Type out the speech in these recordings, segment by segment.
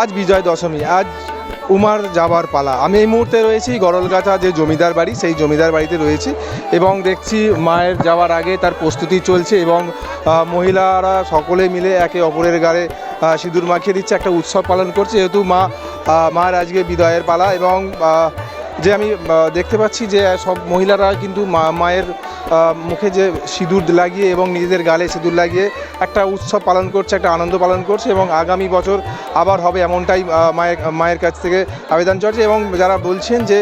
আজ বিজয় দশমী, আজ উমার যাবার পালা। আমি এই মুহূর্তে রয়েছি গরলগাছা যে জমিদার বাড়ি, সেই জমিদার বাড়িতে রয়েছি এবং দেখছি মায়ের যাওয়ার আগে তার প্রস্তুতি চলছে এবং মহিলারা সকলে মিলে একে অপরের গায়ে সিঁদুর মাখিয়ে দিচ্ছে, একটা উৎসব পালন করছে। যেহেতু মা মার আজকে বিদায়ের পালা এবং যে আমি দেখতে পাচ্ছি যে সব মহিলারা কিন্তু মায়ের মুখে যে সিঁদুর লাগিয়ে এবং নিজেদের গালে সিঁদুর লাগিয়ে একটা উৎসব পালন করছে একটা আনন্দ পালন করছে এবং আগামী বছর আবার হবে এমনটাই মায়ের মায়ের কাছ থেকে আবেদন চলছে এবং যারা বলছেন যে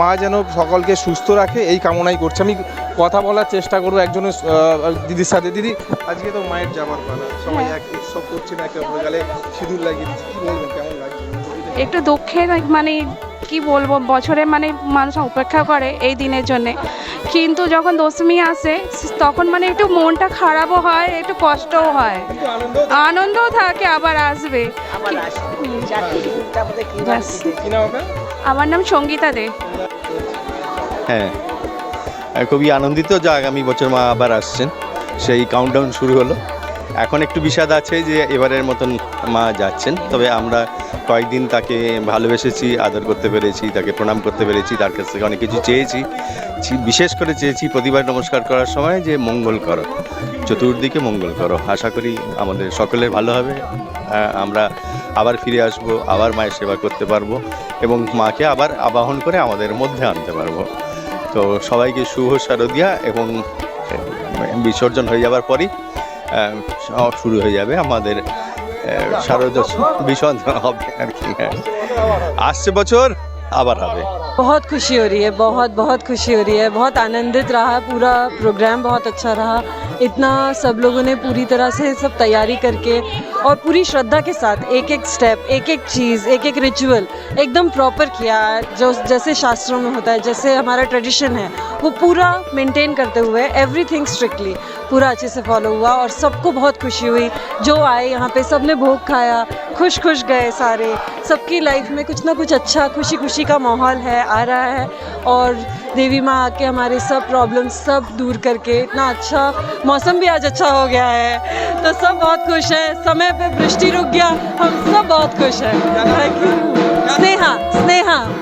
মা যেন সকলকে সুস্থ রাখে এই কামনাই করছে। আমি কথা বলার চেষ্টা করব একজনের দিদির সাথে। দিদি আজকে তো মায়ের যাবার পালা। সবাই এক উৎসব করছে না একে অপরের গালে সিঁদুর লাগিয়ে কী বলবেন কেমন লাগছে? একটু দুঃখের মানে কি বলব বছরে মানে মানুষ অপেক্ষা করে এই দিনের জন্য। কিন্তু যখন দশমী আসে তখন মানে একটু মনটা খারাপও হয় একটু কষ্টও হয়। আনন্দ আনন্দও থাকে। আবার আসবে। আমার নাম সঙ্গীতা দে। হ্যাঁ। আর খুবই আনন্দিত যে আগামী বছর মা আবার আসছেন। সেই কাউন্টডাউন শুরু হলো। এখন একটু বিষাদ আছে যে এবারের মতন মা যাচ্ছেন, তবে আমরা কয়েকদিন তাকে ভালোবেসেছি, আদর করতে পেরেছি, তাকে প্রণাম করতে পেরেছি, তার কাছ থেকে অনেক কিছু চেয়েছি। বিশেষ করে চেয়েছি প্রতিবার নমস্কার করার সময় যে মঙ্গল করো, চতুর্দিকে মঙ্গল করো। আশা করি আমাদের সকলের ভালো হবে। আমরা আবার ফিরে আসব, আবার মায়ের সেবা করতে পারব এবং মাকে আবার আবাহন করে আমাদের মধ্যে আনতে পারব। তো সবাইকে শুভ শারদিয়া এবং বিসর্জন হয়ে যাওয়ার পরই শুরু হয়ে যাবে আমাদের আহ, শারদ বিসর্জন হবে আর কি আসছে বছর আবার হবে बहुत खुशी हो रही है बहुत बहुत खुशी हो रही है बहुत आनंदित रहा पूरा प्रोग्राम बहुत अच्छा रहा इतना सब लोगों ने पूरी तरह से सब तैयारी करके और पूरी श्रद्धा के साथ एक एक स्टेप एक एक चीज़ एक एक रिचुअल एकदम प्रॉपर किया जो जैसे शास्त्रों में होता है जैसे हमारा ट्रेडिशन है वो पूरा मेंटेन करते हुए एवरीथिंग स्ट्रिक्टली पूरा अच्छे से फॉलो हुआ और सबको बहुत खुशी हुई। जो आए यहाँ पे सबने भोग खाया खुश खुश गए सारे। सबकी लाइफ में कुछ ना कुछ अच्छा खुशी खुशी का माहौल है, आ रहा है। और देवी माँ आके हमारे सब प्रॉब्लम सब दूर करके, इतना अच्छा मौसम भी आज अच्छा हो गया है। तो सब बहुत खुश है। समय पे वृष्टि रुक गया। हम सब बहुत खुश हैं। Thank you. Sneha Sneha.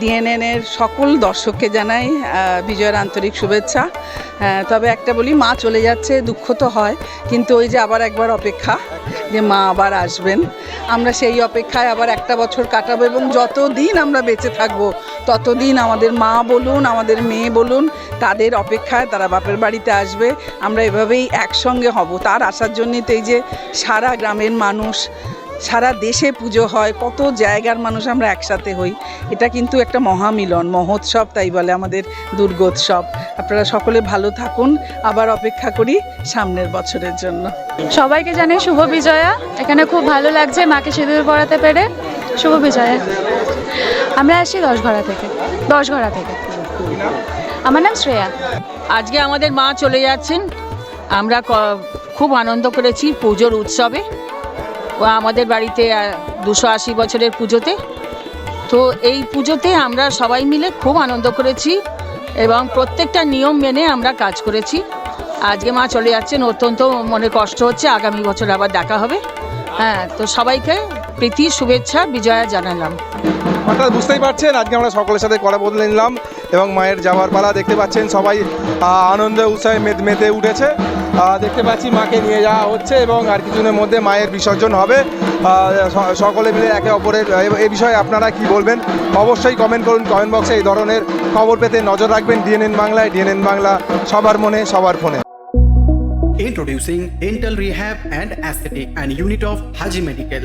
DNN এর সকল দর্শককে জানাই বিজয়ের আন্তরিক শুভেচ্ছা। তবে একটা বলি, মা চলে যাচ্ছে, দুঃখ তো হয়, কিন্তু ওই যে আবার একবার অপেক্ষা, যে মা আবার আসবেন। আমরা সেই অপেক্ষায় আবার একটা বছর কাটাবো এবং যতদিন আমরা বেঁচে থাকব, ততদিন আমাদের মা বলুন, আমাদের মেয়ে বলুন, তাদের অপেক্ষায় তারা বাপের বাড়িতে আসবে। আমরা এভাবেই একসঙ্গে হব। তার আসার জন্যই তো এই যে সারা গ্রামের মানুষ সারা দেশে পুজো হয় কত জায়গার মানুষ আমরা একসাথে হই। এটা কিন্তু একটা মহামিলন মহোৎসব তাই বলে আমাদের দুর্গোৎসব। আপনারা সকলে ভালো থাকুন আবার অপেক্ষা করি সামনের বছরের জন্য। সবাইকে জানাই শুভ বিজয়া। এখানে খুব ভালো লাগছে মাকে সিঁদুর পরাতে পেরে। শুভ বিজয়া। আমরা আসছি দশঘরা থেকে দশঘরা থেকে। আমার নাম শ্রেয়া। আজকে আমাদের মা চলে যাচ্ছেন। আমরা ক- খুব আনন্দ করেছি পুজোর উৎসবে। আমাদের বাড়িতে দুশো আশি বছরের পুজোতে। তো এই পুজোতে আমরা সবাই মিলে খুব আনন্দ করেছি এবং প্রত্যেকটা নিয়ম মেনে আমরা কাজ করেছি। আজকে মা চলে যাচ্ছেন, অত্যন্ত মনে কষ্ট হচ্ছে, আগামী বছর আবার দেখা হবে। হ্যাঁ তো সবাইকে প্রীতি, শুভেচ্ছা, বিজয়া জানালাম। অর্থাৎ বুঝতেই পারছেন, আজকে আমরা সকলের সাথে কথা বলে নিলাম। এবং মায়ের যাওয়ার পালা দেখতে পাচ্ছেন সবাই আনন্দে উৎসাহে মেতে মেতে উঠেছে। দেখতে পাচ্ছি মাকে নিয়ে যাওয়া হচ্ছে এবং আর কিছুদিনের মধ্যে মায়ের বিসর্জন হবে। সকলে মিলে একে অপরের, এ বিষয়ে আপনারা কি বলবেন? অবশ্যই কমেন্ট করুন কমেন্ট বক্সে এই ধরনের খবর পেতে নজর রাখবেন ডিএনএন বাংলায় ডিএনএন বাংলা সবার মনে, সবার ফোনে। Introducing Dental Rehab and Aesthetic and Unit of Haji Medical.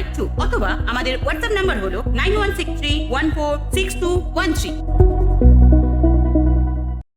Five two অথবা আমাদের হোয়াটসঅ্যাপ নাম্বার হলো nine one six three one four six two one three